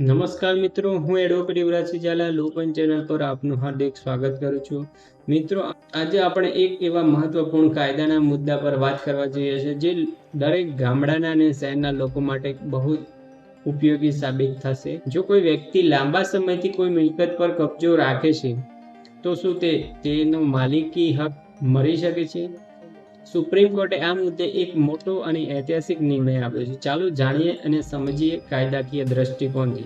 નમસ્કાર મિત્રો, હું એડવોકેટ યુવરાજ ઝાલા લોપન ચેનલ પર આપનું હાર્દિક સ્વાગત કરું છું. મિત્રો, આજે આપણે એક એવા મહત્વપૂર્ણ કાયદાના મુદ્દા પર વાત કરવા જઈએ છીએ, જે દરેક ગામડાના અને શહેરના લોકો માટે બહુ ઉપયોગી સાબિત થશે. જો કોઈ વ્યક્તિ લાંબા સમયથી કોઈ મિલકત પર કબજો રાખે છે, તો શું તે તેનો માલિકી હક મળી શકે છે? સુપ્રીમ કોર્ટે આ મુદ્દે એક મોટો અને ઐતિહાસિક નિર્ણય આપ્યો છે. ચાલો જાણીએ અને સમજીએ કાયદાકીય દ્રષ્ટિકોણથી.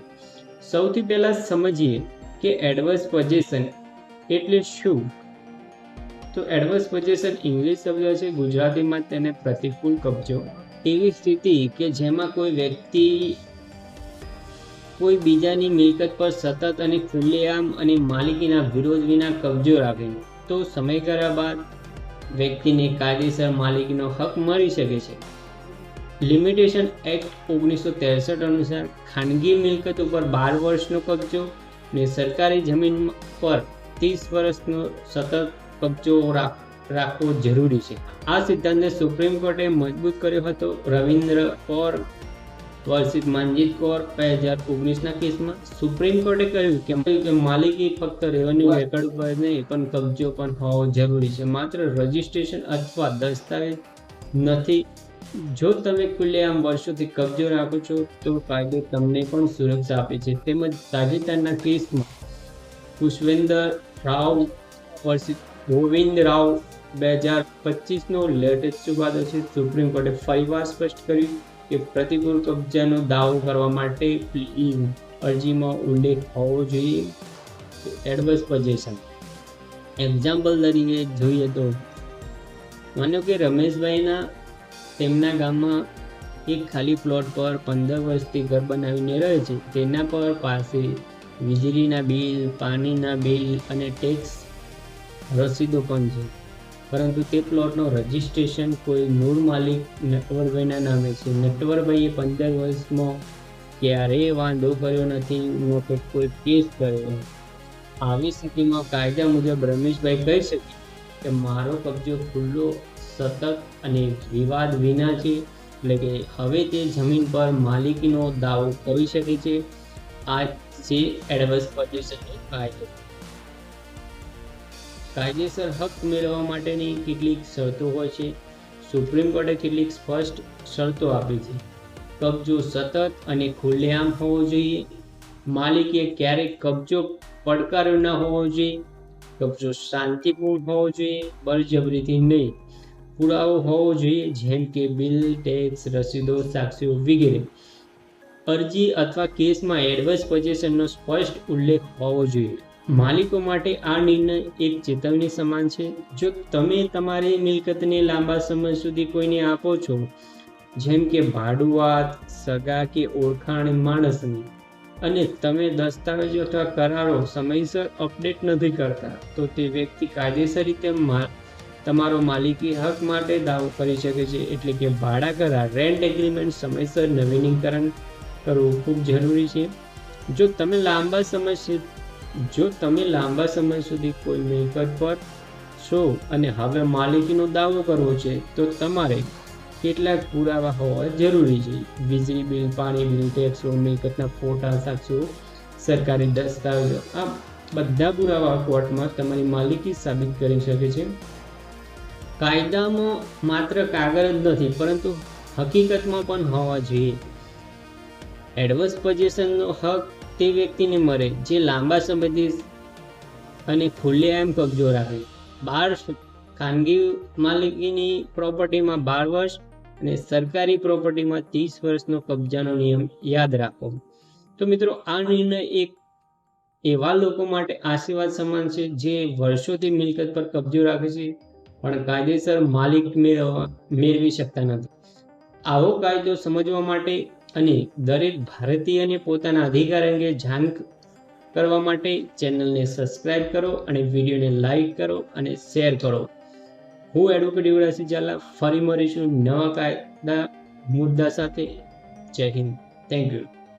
સૌથી પહેલા સમજીએ કે એડવર્સ પોઝિશન એટલે શું? તો એડવર્સ પોઝિશન ઇંગ્લિશ શબ્દ છે, ગુજરાતીમાં તેને પ્રતિકૂળ કબજો. એવી સ્થિતિ કે જેમાં કોઈ વ્યક્તિ કોઈ બીજાની મિલકત પર સતત અને ખુલ્લેઆમ અને માલિકીના વિરોધ વિના કબજો રાખે. તો સમયગાળા બાદ વ્યક્તિને કાયદેસર માલિકીનો હક મળી શકે છે. લિમિટેશન એક્ટ ઓગણીસો ત્રેસઠ અનુસાર ખાનગી મિલકત ઉપર બાર વર્ષનો કબજો અને સરકારી જમીન પર ત્રીસ વર્ષનો સતત કબજો રાખ- રાખવો જરૂરી છે. આ સિદ્ધાંતને સુપ્રીમ કોર્ટે મજબૂત કર્યો હતો. રવિન્દ્ર કૌર વર્ષિત માનજીત કૌર બે હજાર ઓગણીસના કેસમાં સુપ્રીમ કોર્ટે કહ્યું કે માલિકી ફક્ત રેવન્યુ રેકર્ડ ઉપર નહીં, પણ કબજો પણ હોવો જરૂરી છે. માત્ર રજિસ્ટ્રેશન અથવા દસ્તાવેજ નથી. જો તમે ખુલ્લેઆમ વર્ષોથી કબજો રાખો છો, તો કાયદો તમને પણ સુરક્ષા આપે છે. તેમજ તાજેતરના કેસમાં પુષ્પેન્દર રાવ વર્ષિત ગોવિંદ રાવ બે હજાર પચીસનો લેટેસ્ટ ચુકાદો છે. સુપ્રીમ કોર્ટે ફરીવાર સ્પષ્ટ કર્યું કે પ્રતિકૂળ કબજાનો દાવો કરવા માટે પ્લી અરજીમાં ઉલ્લેખ હોવો જોઈએ. એડવર્સ પોઝિશન એક્ઝામ્પલ તરીકે જોઈએ તો, માનો કે રમેશભાઈના તેમના ગામમાં એક ખાલી પ્લોટ પર પંદર વર્ષથી ઘર બનાવીને રહે છે. તેના પર પાસે વીજળીના બિલ, પાણીના બિલ અને ટેક્સ રસીદો પણ છે. પરંતુ તે પ્લોટનો રજિસ્ટ્રેશન કોઈ મૂળ માલિક નટવરભાઈના નામે છે. નટવરભાઈએ પંદર વર્ષમાં ક્યારેય વાંધો કર્યો નથી. તો કોઈ કેસ કર્યો આવી સ્થિતિમાં કાયદા મુજબ રમેશભાઈ કહી શકે કે મારો કબજો ખુલ્લો, સતત અને વિવાદ વિના છે. એટલે કે હવે તે જમીન પર માલિકીનો દાવો કરી શકે છે. આ છે એડવર્સ પોઝિશનનો કાયદો. કાયદેસર હક મેળવવા માટેની કેટલીક શરતો હોય છે. સુપ્રીમ કોર્ટે કેટલીક સ્પષ્ટ શરતો આપી છે. કબજો સતત અને ખુલ્લેઆમ હોવો જોઈએ. માલિકે ક્યારેક કબજો પડકાર્યો ન હોવો જોઈએ. કબજો શાંતિપૂર્ણ હોવો જોઈએ. બળજબરીથી નહીં. પુરાવો હોવો જોઈએ, જેમ કે બિલ, ટેક્સ, રસીદો, સાક્ષીઓ વગેરે. અરજી અથવા કેસમાં એડવાઇસ પોઝિશનનો સ્પષ્ટ ઉલ્લેખ હોવો જોઈએ. માલિકો માટે આ નિર્ણય એક ચેતવણી સમાન છે. જો તમે તમારી મિલકતને લાંબા સમય સુધી કોઈને આપો છો, જેમ કે ભાડુઆત, સગા કે ઓળખાણ માણસની, અને તમે દસ્તાવેજો અથવા કરારો સમયસર અપડેટ નથી કરતા, તો તે વ્યક્તિ કાયદેસર રીતે તમારો માલિકી હક માટે દાવો કરી શકે છે. એટલે કે ભાડા કરાર રેન્ટ એગ્રીમેન્ટ સમયસર નવીનીકરણ કરવું ખૂબ જરૂરી છે. જો તમે લાંબા સમય જો તમે લાંબા સમય સુધી કોઈ મિલકત પર છો અને હવે માલિકીનો દાવો કરવો છે, તો તમારે કેટલાક પુરાવા હોવા જરૂરી છે. વીજળી બિલ, પાણી બિલ ટેક્સો મિલકતના ફોટા સાક્ષીઓ સરકારી દસ્તાવેજો, આ બધા પુરાવા કોર્ટમાં તમારી માલિકી સાબિત કરી શકે છે. કાયદામાં માત્ર કાગળ જ નથી, પરંતુ હકીકતમાં પણ હોવા જોઈએ. એડવર્સ પોઝિશનનો હક તે વ્યક્તિને મળે જે લાંબા સમયથી અને ખુલ્લેઆમ કબજો રાખે. બાર ખાનગી માલિકીની પ્રોપર્ટીમાં બાર વર્ષ અને સરકારી પ્રોપર્ટીમાં ત્રીસ વર્ષનો કબજાનો નિયમ યાદ રાખો. તો મિત્રો, આ નિર્ણય એક એવા લોકો માટે આશીર્વાદ સમાન છે જે વર્ષોથી મિલકત પર કબજો રાખે છે, પણ કાયદેસર માલિક મેળવવા, મેળવી શકતા નથી. આવો કાયદો સમજવા માટે અને દરેક ભારતીયને પોતાના અધિકાર અંગે જાણ કરવા માટે ચેનલને સબસ્ક્રાઇબ કરો અને વિડીયોને લાઈક કરો અને શેર કરો. હું એડવોકેટ યુવરાજસિંહ ઝાલા, ફરી મળીશું નવા કાયદા મુદ્દા સાથે. જય હિન્દ. Thank you.